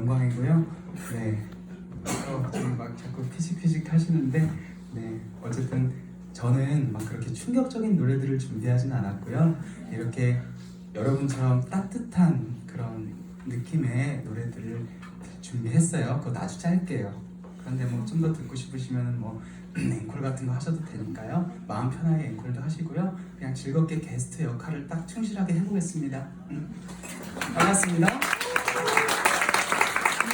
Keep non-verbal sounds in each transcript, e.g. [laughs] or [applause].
영광이고요. 네. 어, 지금 막 자꾸 피식피식 하시는데 네 어쨌든 저는 막 그렇게 충격적인 노래들을 준비하진 않았고요. 이렇게 여러분처럼 따뜻한 그런 느낌의 노래들을 준비했어요. 그거 아주 짧게요. 그런데 뭐 좀 더 듣고 싶으시면 뭐 [clears throat] 앵콜 같은 거 하셔도 되니까요. 마음 편하게 앵콜도 하시고요. 그냥 즐겁게 게스트 역할을 딱 충실하게 해보겠습니다. 음. 반갑습니다.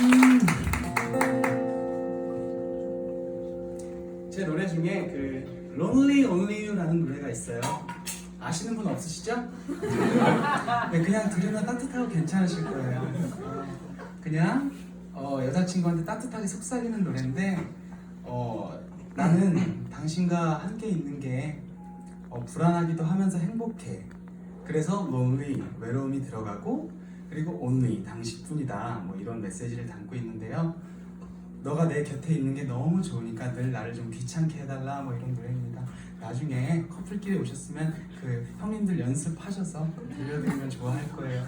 음. 제 노래 중에 그 Lonely Only You라는 노래가 있어요. 아시는 분 없으시죠? [laughs] 네, 그냥 들으면 따뜻하고 괜찮으실 거예요. 어, 그냥 어, 여자친구한테 따뜻하게 속삭이는 노래인데 어, 나는 당신과 함께 있는 게 어, 불안하기도 하면서 행복해. 그래서 lonely 외로움이 들어가고 그리고 only 당신뿐이다 뭐 이런 메시지를 담고 있는데요. 너가 내 곁에 있는 게 너무 좋으니까 늘 나를 좀 귀찮게 해달라 뭐 이런 노래입니다. 나중에 커플끼리 오셨으면 그 형님들 연습하셔서 들려드리면 좋아할 거예요.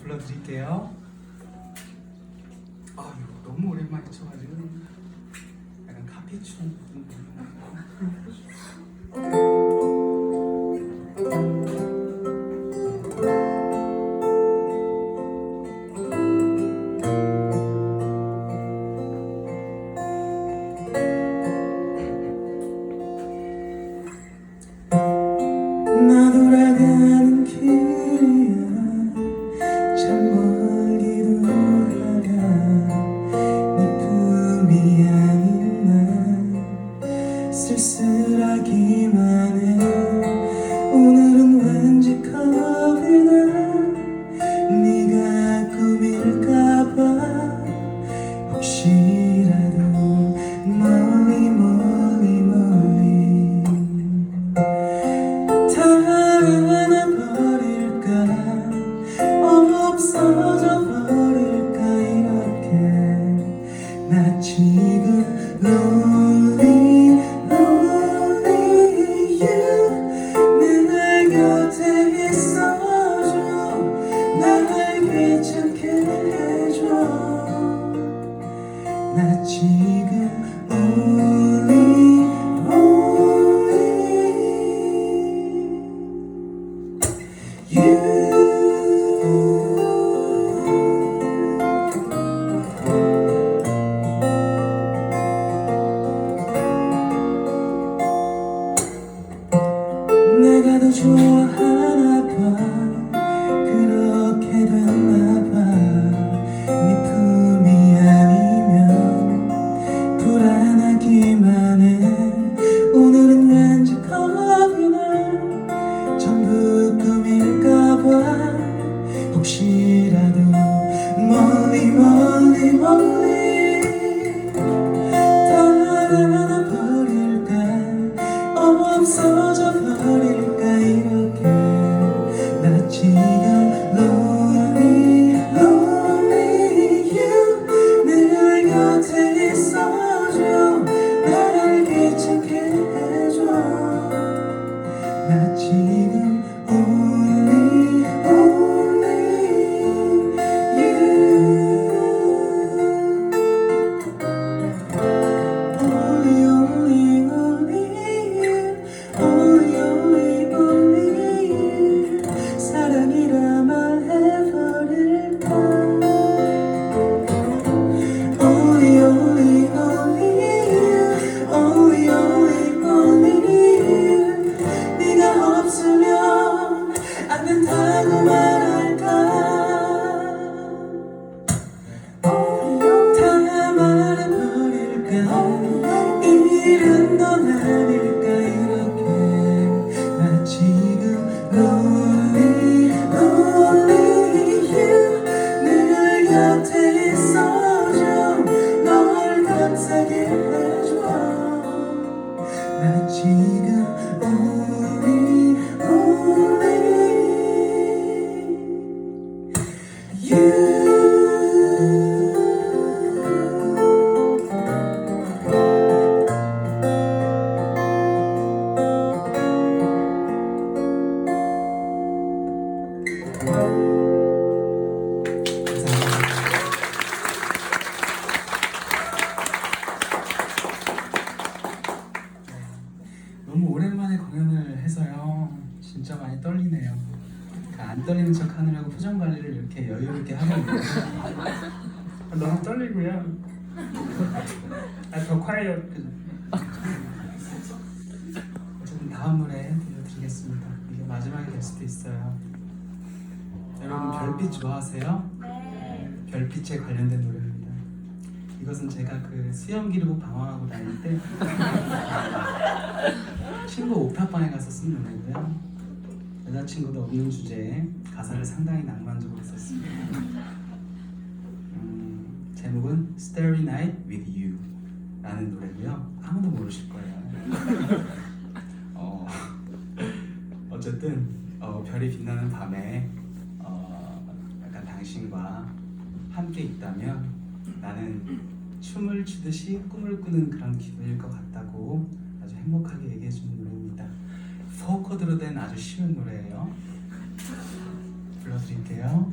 불러드릴게요. 아유 너무 오랜만에 쳐가지고 약간 카피충. 지 너무 오랜만에 공연을 해서요. 진짜 많이 떨리네요. 그러니까 안 떨리는 척 하느라고 표정 관리를 이렇게 여유롭게 하고 있는데 [laughs] 너무 떨리고요. 아더 콰이어. 어쨌든 다음 노래 들려드리겠습니다. 이게 마지막이 될 수도 있어요. 여러분 별빛 좋아하세요? 네. 별빛에 관련된 노래입니다. 이것은 제가 그 수염 기르고 방황하고 다닐 때 [laughs] 친구 옥탑방에 가서 쓴 노래고요. 여자친구도 없는 주제에 가사를 상당히 낭만적으로 썼습니다. 음, 제목은 Starry Night with You 라는 노래고요. 아무도 모르실 거예요. [laughs] 어, 어쨌든 어, 별이 빛나는 밤에 당신과 함께 있다면 나는 춤을 추듯이 꿈을 꾸는 그런 기분일 것 같다고 아주 행복하게 얘기해 주는 노래입니다. 4코드로 된 아주 쉬운 노래예요. 불러드릴게요.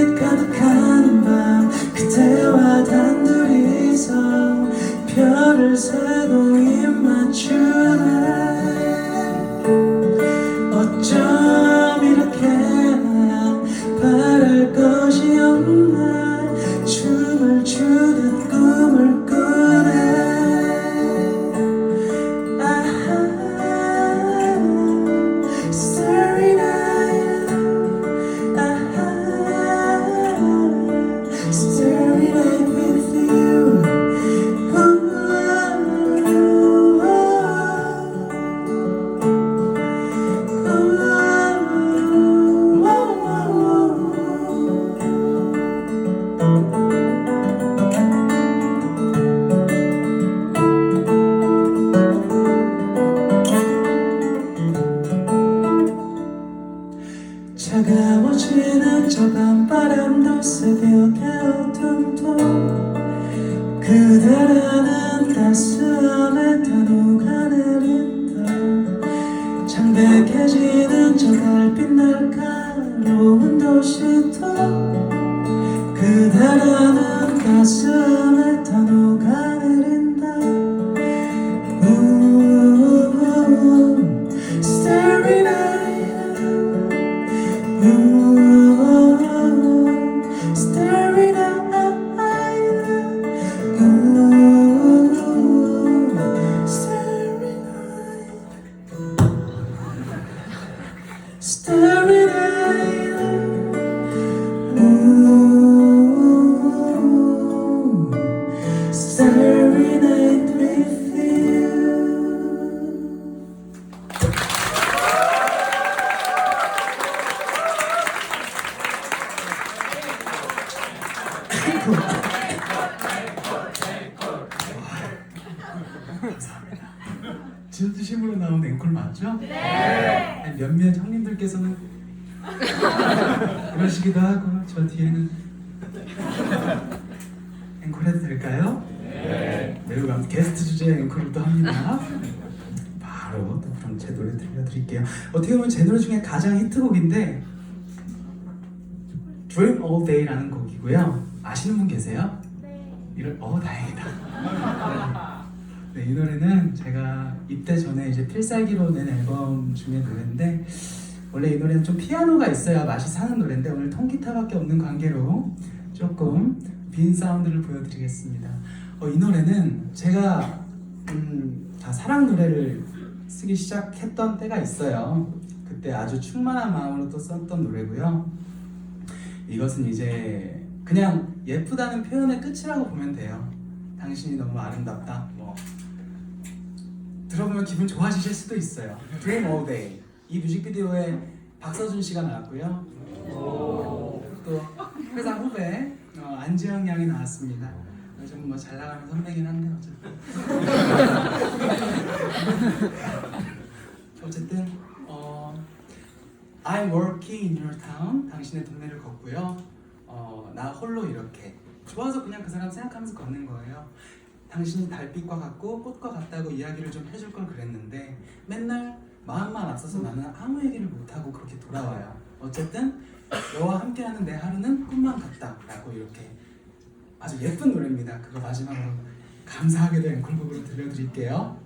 별을 세고 입 맞추 차가워지는 저 밤바람도 새벽의 어둠도 그대라는 따스함에 다 녹아내린다 창백해지는 저 달빛 날카로운 도시도 그대라는 따스함에 다 녹아내린다 우우우우 Starry night Ooh, [laughs] 진심으로 나온 앵콜 맞죠? 네. 몇몇 형님들께서는 그러시기도 하고 저 뒤에는 앵콜 해도 될까요? 네. 매우 감 게스트 주제 앵커를 또 합니다. 바로 또 그럼 제 노래 들려드릴게요. 어떻게 보면 제 노래 중에 가장 히트곡인데 Dream All Day라는 곡이고요. 아시는 분 계세요? 네. 이럴 어 다행이다. 네, 이 노래는 제가 입대 전에 이제 필살기로 낸 앨범 중에 노래인데 원래 이 노래는 좀 피아노가 있어야 맛이 사는 노래인데 오늘 통기타밖에 없는 관계로 조금 빈 사운드를 보여드리겠습니다. 어, 이 노래는 제가 음, 다 사랑 노래를 쓰기 시작했던 때가 있어요. 그때 아주 충만한 마음으로 또 썼던 노래고요. 이것은 이제 그냥 예쁘다는 표현의 끝이라고 보면 돼요. 당신이 너무 아름답다. 뭐 들어보면 기분 좋아지실 수도 있어요. Dream All Day 이 뮤직비디오에 박서준 씨가 나왔고요. 또 회사 후배 어, 안지영 양이 나왔습니다. 요즘 뭐 잘 나가는 선배긴 한데 어쨌든 [laughs] 어쨌든 어, I'm working in your town 당신의 동네를 걷고요. 어, 나 홀로 이렇게 좋아서 그냥 그 사람 생각하면서 걷는 거예요. 당신이 달빛과 같고 꽃과 같다고 이야기를 좀 해줄 걸 그랬는데 맨날 마음만 앞서서 나는 아무 얘기를 못하고 그렇게 돌아와요. 어쨌든 너와 함께하는 내 하루는 꿈만 같다라고 이렇게 아주 예쁜 노래입니다. 그거 마지막으로 감사하게도 앵콜곡으로 들려드릴게요.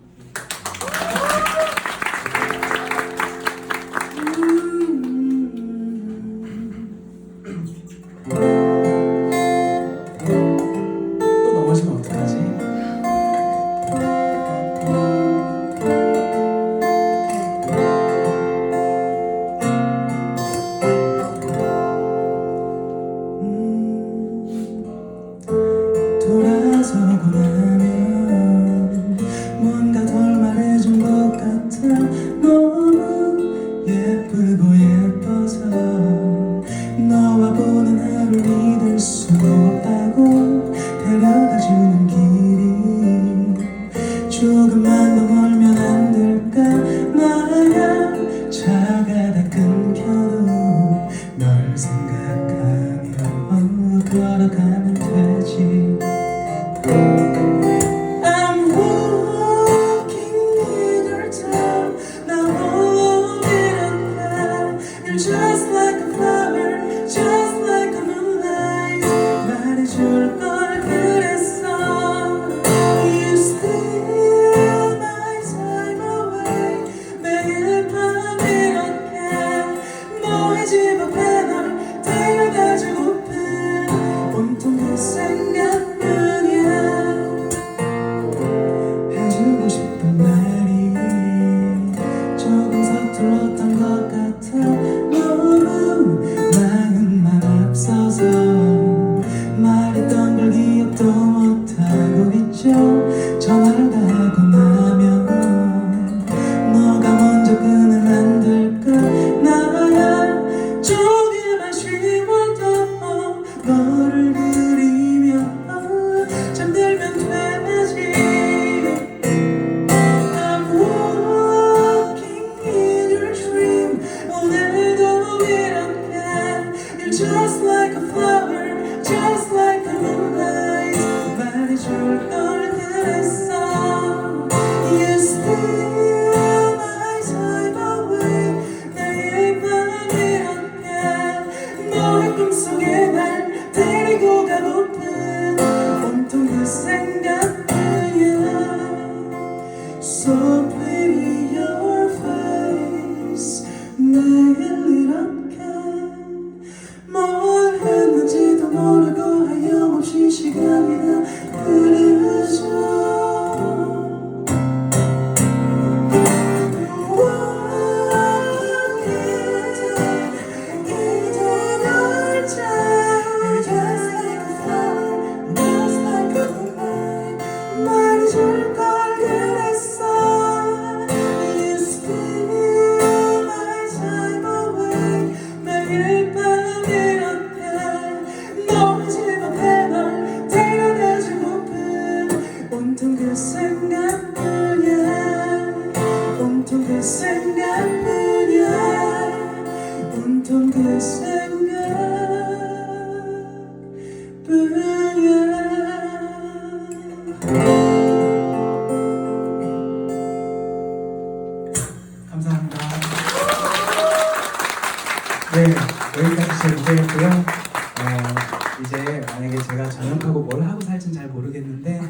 되겠고요. 어, 이제 만약에 제가 전역하고 뭘 하고 살진 잘 모르겠는데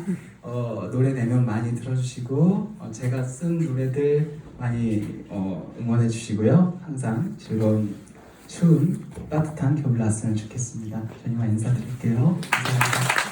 어, 노래 내면 많이 들어주시고 어, 제가 쓴 노래들 많이 어, 응원해 주시고요. 항상 즐거운 추운 따뜻한 겨울 났으면 좋겠습니다. 저희만 인사드릴게요. 감사합니다.